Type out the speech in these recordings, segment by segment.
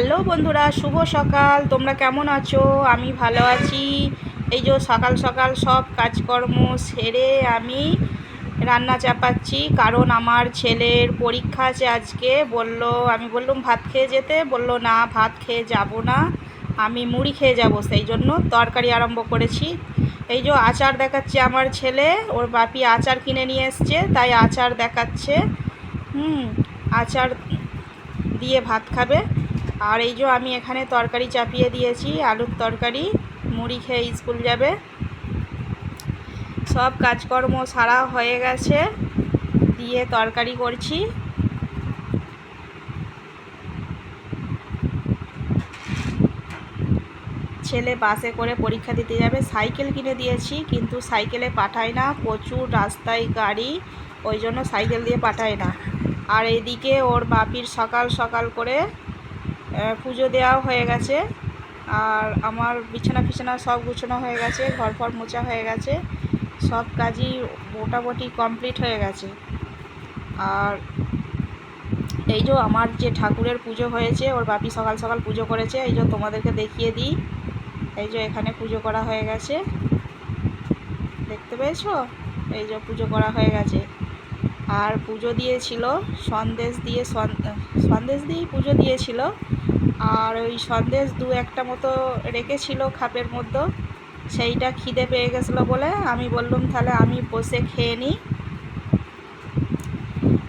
Hello বন্ধুরা, শুভ সকাল। তোমরা কেমন আছো? আমি ভালো আছি। এই যে সকাল সকাল সব কাজকর্ম সেরে আমি রান্না চাপাচ্ছি, কারণ আমার ছেলের পরীক্ষা আছে আজকে। বলল, আমি বললাম, ভাত খেয়ে যেতে? বলল, না, ভাত খেয়ে যাব না। আমি মুড়ি খেয়ে যাব। সেই জন্য তরকারি আরম্ভ করেছি। এই যে আচার দেখাচ্ছে আমার ছেলে, ওর বাপি আচার কিনে নিয়ে এসছে, তাই আচার দেখাচ্ছে। হুম, আচার দিয়ে ভাত খাবে। আর এই যে আমি এখানে তরকারি চাপিয়ে দিয়েছি, আলুর তরকারি, মুড়ি খেয়ে স্কুল যাবে। সব কাজকর্ম সারা হয়ে গেছে, দিয়ে তরকারি করছি। ছেলে বাসে করে পরীক্ষা দিতে যাবে, সাইকেল কিনে দিয়েছি, কিন্তু সাইকেলে পাঠায় না, প্রচুর রাস্তায় গাড়ি, ওই জন্য সাইকেল দিয়ে পাঠায় না। আর এদিকে ওর বাপির সকাল সকাল করে পুজো দেওয়া হয়ে গেছে। আর আমার বিছানা ফিছানা সব গুছানো হয়ে গেছে, ঘর ফর মোচা হয়ে গেছে। সব কাজই মোটামুটি কমপ্লিট হয়ে গেছে। আর এই যে আমার যে ঠাকুরের পুজো হয়েছে, ওর বাপি সকাল সকাল পুজো করেছে, এই যে তোমাদেরকে দেখিয়ে দিই। এই যে এখানে পুজো করা হয়ে গেছে। দেখতে পেয়েছ? এই যে পুজো করা হয়ে গেছে। আর পুজো দিয়েছিল, সন্দেশ দিয়ে সন্দেশ দিয়েই পুজো দিয়েছিল। আর ওই সন্দেশ দু একটা মতো রেখেছিল খাপের মধ্যে। সেইটা খিদে পেয়ে গেছিল বলে আমি বললাম, তাহলে আমি বসে খেয়ে নিই।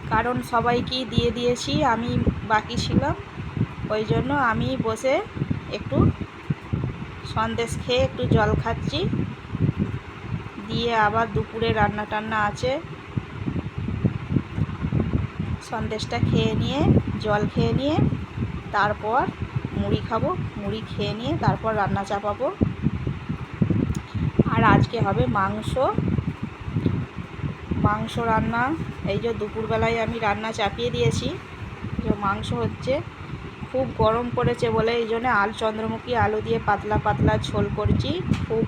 কারণ সবাইকেই দিয়ে দিয়েছি, আমি বাকি ছিলাম। ওই জন্য আমি বসে একটু সন্দেশ খেয়ে একটু জল খাচ্ছি। দিয়ে আবার দুপুরে রান্না টান্না আছে। সন্দেশটা খেয়ে নিয়ে, জল খেয়ে নিয়ে, তারপর মুড়ি খাব, মুড়ি খেয়ে নিয়ে তারপর রান্না চাপাবো। আর আজকে হবে মাংস। মাংস রান্না, এই যে দুপুরবেলায় আমি রান্না চাপিয়ে দিয়েছি। যে মাংস হচ্ছে, খুব গরম পড়েছে বলে, এই জন্য আল, চন্দ্রমুখী আলু দিয়ে পাতলা পাতলা ঝোল করছি। খুব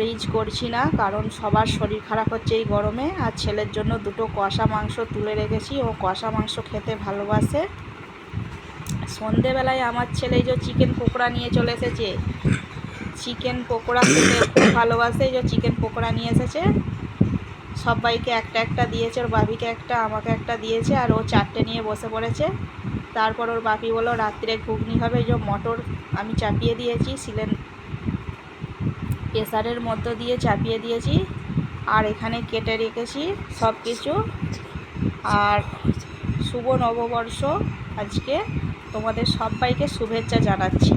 রিচ করছি না, কারণ সবার শরীর খারাপ হচ্ছে এই গরমে, আর ছেলের জন্য দুটো কষা মাংস তুলে রেখেছি, ও কষা মাংস খেতে ভালোবাসে। সন্ধেবেলায় আমার ছেলে যে চিকেন পকোড়া নিয়ে চলে এসেছে, চিকেন পকোড়া খেতে খুব ভালোবাসে যে চিকেন পকোড়া নিয়ে এসেছে। সবাইকে একটা একটা দিয়েছে, ওর বাবিকে একটা, আমাকে একটা দিয়েছে, আর ও চারটে নিয়ে বসে পড়েছে। তারপর ওর বাপি বলল, রাত্রে ঘুগনি হবে যে মটর আমি চাপিয়ে দিয়েছি, সিলেন প্রেসারের মধ্য দিয়ে চাপিয়ে দিয়েছি। আর এখানে কেটে রেখেছি সব কিছু আর শুভ নববর্ষ। আজকে তোমাদের সবাইকে শুভেচ্ছা জানাচ্ছি।